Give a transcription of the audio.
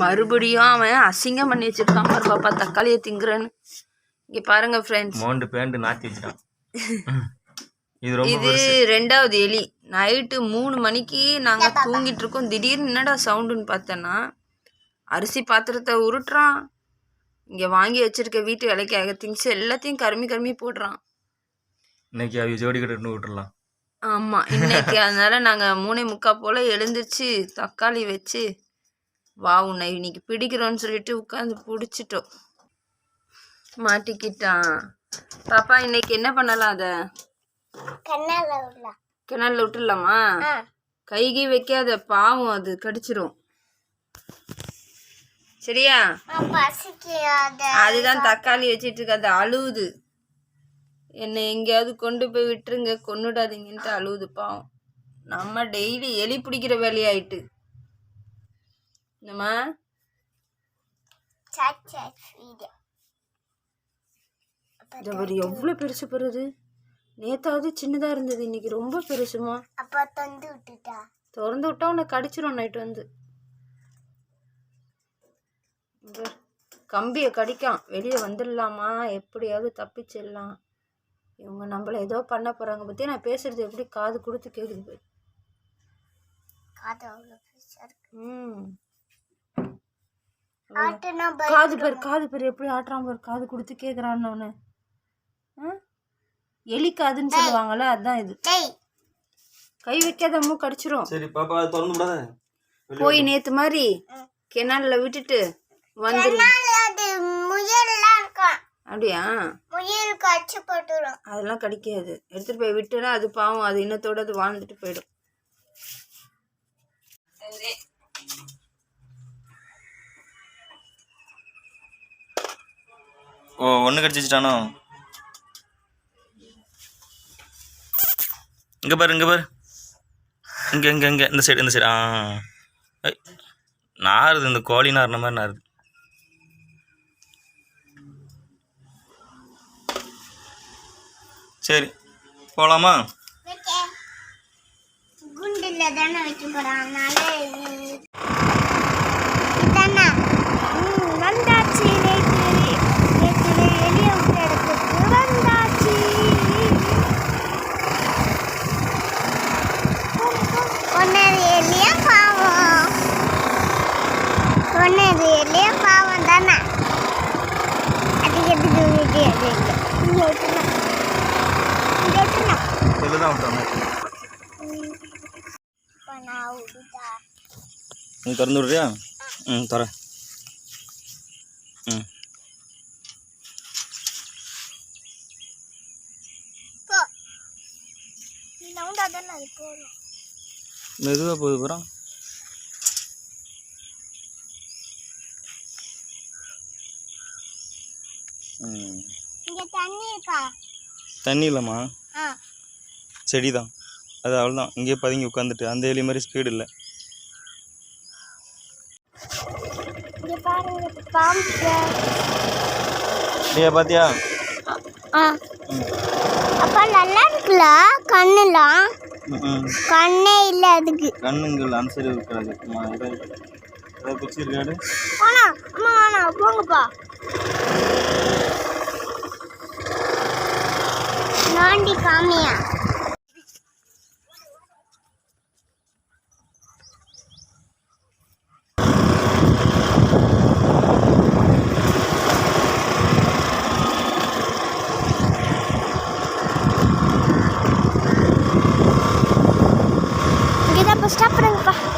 மறுபடியும் அவன் அசிங்கம் பண்ணி வச்சிருக்கான். பாரு பாப்பா தக்காளியை திங்குறேன்னு. இங்க பாருங்க ஃப்ரெண்ட்ஸ் மோண்டு பேண்டு நாத்தி வச்சுட்டான். இது ரொம்ப இது ரெண்டாவது எலி. நைட்டு மூணு மணிக்கு நாங்க தூங்கிட்டு இருக்கோம். திடீர்னு என்னடா சவுண்டுன்னு பார்த்தேன்னா அரிசி பாத்திரத்தை உருட்டுறான். இங்க வாங்கி வச்சிருக்க வீட்டு வேலைக்காக திங்ஸ் எல்லாத்தையும் கருமி கருமி போடுறான். இன்னைக்கு அவ ஜோடி கட்டு விட்டுறலாம் ஆமா இன்னைக்கு அதனால நாங்க மூணே முக்கா போல எழுந்திருச்சு தக்காளி வச்சு வா உன்னை இன்னைக்கு பிடிக்கிறோன்னு சொல்லிட்டு உட்காந்து பிடிச்சிட்டோம். மாட்டிக்கிட்டான். பாப்பா இன்னைக்கு என்ன பண்ணலாம் அத? கிணறுல விட்டுடலாமா? கைகி வைக்காத பாவம் அது கடிச்சிரும். சரியா? அதுதான் தக்காளி வச்சிட்டு இருக்கு அது அழுவுது. என்னை எங்கேயாவது கொண்டு போய் விட்டுருங்க கொன்னுடாதீங்கன்ட்டு அழுவுது பாவம். நம்ம டெய்லி எலி பிடிக்கிற வேலையாயிட்டு. என்னம்மா? அவர் எவ்வளோ பெருசு பெறுது நேத்தாவது சின்னதாக இருந்தது இன்னைக்கு ரொம்ப பெருசுமா. அப்பா தந்து விட்டுட்டா? திறந்து விட்டா உன்னை கடிச்சிரும் நைட் வந்து. கம்பியை கடிக்கான். வெளியே வந்துடலாமா? எப்படியாவது தப்பிச்சிடலாம். இவங்க நம்மள ஏதோ பண்ண போகிறாங்க பற்றி நான் பேசுறது எப்படி? காது கொடுத்து கேட்குது. காது அவ்வளோ ம். காது பேர் காது பேர் எப்படி ஆட்டுறான் பாரு காது கொடுத்து கேட்குறான்னு ஒன்று எலி காதுன்னு சொல்லுவாங்கல்ல அதுதான் இது. டேய். கை வைக்காத மூ கடிச்சிரும். சரி பாப்பா அது திறந்து விடாத. போய் நேத்து மாதிரி கிணறுல விட்டுட்டு வந்துரு. அதனால அது முயல்லாம் இருக்கான் அப்படியா? முயல் கடிச்சு போட்டுரும். அதெல்லாம் கடிக்காது. எடுத்துட்டு போய் விட்டுனா அது பாவம் அது இன்னத்தோட அது வாழ்ந்துட்டு போயிடும். ஓ ஒன்று கிடச்சிச்சிட்டானோ? இங்கே பாரு இங்கே பாரு. இங்கே இங்கே இங்கே. இந்த சைடு இந்த சைடு ஆ. நாருது இந்த கோழி நாறுன மாதிரி நாருது. சரி போகலாமா குண்டில் தானே வைக்க போறான் அதனால வந்தாச்சு நேற்று நேற்று எளிய விட்ட இடத்துக்கு வந்தாச்சு ஒன்னது எளிய பாவம் ஒன்னது எளிய பாவம் தானே அதுக்கு எதுக்கு வீட்டு அது இங்கே விட்டுணும் இங்கே விட்டுணும் சொல்லு தான் விட்டோம் இப்போ நான் விட்டுட்டா நீ திறந்து விடுறியா? ம் தரேன். ம். மெதுவாக போகுது போகிறான் தண்ணி இல்லைம்மா. செடி தான் அது அவ்வளோதான் இங்கேயே பதுங்கி உட்காந்துட்டு அந்த எலி மாதிரி ஸ்பீடு இல்லை. பார்த்தியா ஆ. அப்பா நல்லா இருக்குல்ல? கண்ணுலாம் கண்ணே இல்லை அதுக்கு. கண்ணுங்கள் சைடு இருக்கிறது அம்மா இருக்காடு வேணாம் போங்கப்பா. நாண்டி காமியா? Er tapos tapos.